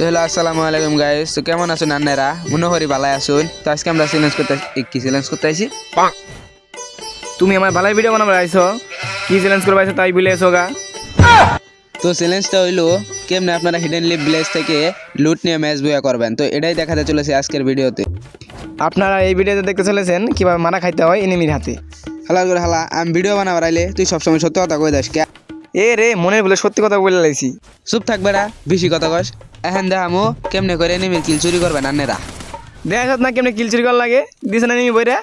তো হ্যালো আসসালামু আলাইকুম গাইস তো কেমন আছেন আন্নারা? মনে করি ভালাই আসুন তো আজকে আমরা চ্যালেঞ্জ করতে কি চ্যালেঞ্জ করতে আইছি? তুমি আমার ভালাই ভিডিও বানাবার আইছো। কি চ্যালেঞ্জ করবা আইছো তাই বলে গা। তো চ্যালেঞ্জটা হইল কেমনে আপনারা হিডেন লিভ ভিলেজ থেকে লুট নিয়ে ম্যাচ বইয়া করবেন? তো এটাই দেখাতে চলেছে আজকের ভিডিওতে আপনারা এই ভিডিওতে দেখতে চলেছেন কীভাবে মারা খাইতে হয় এনিমির হাতে। হালা করে হালা আমি ভিডিও বানাবার আইলে তুই সবসময় সত্য কথা কই দাস কে এ রে মনের বলে সত্যি কথা বলে লাইছি। চুপ থাকবে না বেশি কথা কস। এখন দেখামো কেমনে করে এনিমির কিল চুরি করবেন আন্নেরা দেখা না কেমনে কিলচিরি কর লাগে। দিছে না এনিমি বইরা?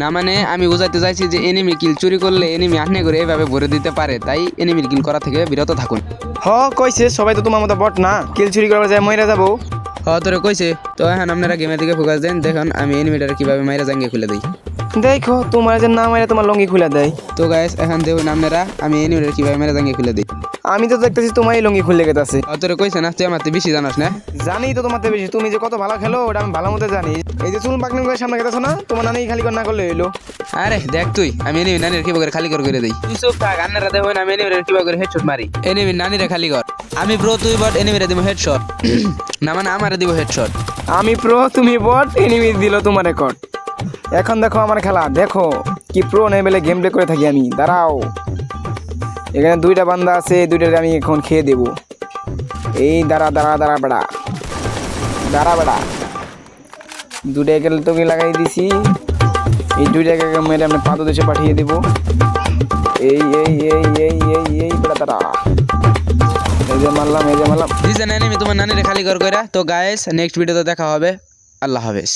না মানে আমি বুঝাইতে চাইছি যে এনিমি কিল চুরি করলে এনিমি আহনে করে এভাবে ভরে দিতে পারে তাই এনিমির কিল করা থেকে বিরত থাকুন। হ কইছে সবাই তো তোমার মতো বট না। কিল চুরি করবার যায় মইরা যাব। হ তোরে কইছে। তো এখন আপনারা গেমের দিকে ফোকাস দেন দেখুন আমি এনিমিটার কীভাবে মাইরা জাঙ্গে খুলে দিই। দেখো তোমার যে না মাইরা তোমার লঙ্গি খুলে দেয়। তো গাইস এখন দেখুন আপনারা আমি এনিমিটার কীভাবে মাইরা জাঙ্গে খুলে দিই। আমি তো দেখতেছি তোমারই লঙ্গি খুললে গেতাছে। হ তোরে কইছে না তুই আমার বেশি জানাস না? জানি তো তোমার বেশি তুমি যে কত ভালো খেলো ওটা আমি ভালো মতো জানি। এই যে চুল পাকনি করে সামনে গেতেছো না তোমার নানি খালি কর না করলে হইল। আরে দেখ তুই আমি এনিমি নানির কীভাবে করে খালি কর করে দেই। তুই চুপ থাক আন্নারা না আমি এনিমিটার কীভাবে করে হেডশট মারি। এনিমি নানিরে খালি কর। আমি ব্রো তুই বট এনিমিরে দিব হেডশট না মানে আমারে দিব হেডশট আমি প্রো তুমি বট এনিমি দিল তোমার রেকর্ড এখন দেখো আমার খেলা, দেখো কি প্রো লেভেলে গেম প্লে করে থাকি আমি, দাঁড়াও। এখানে দুইটা বান্দা আছে দুইটা আমি এখন খেয়ে দেব। এই দাঁড়া দাঁড়া দাঁড়া বেড়া দাঁড়া বেড়া। দুটা একে তোকে লাগাই দিছি, এই দুইটাকে মেরে আমি পাতো দেশে পাঠিয়ে দেব। এই এই এই এই এই এই বেড়া দাঁড়া। এই যে মারলাম, এই যে মারলাম। দিছেন এনিমি তোমার খালি কর কইরা। তো গায়েস নেক্সট ভিডিওতে দেখা হবে। আল্লাহ হাফেজ।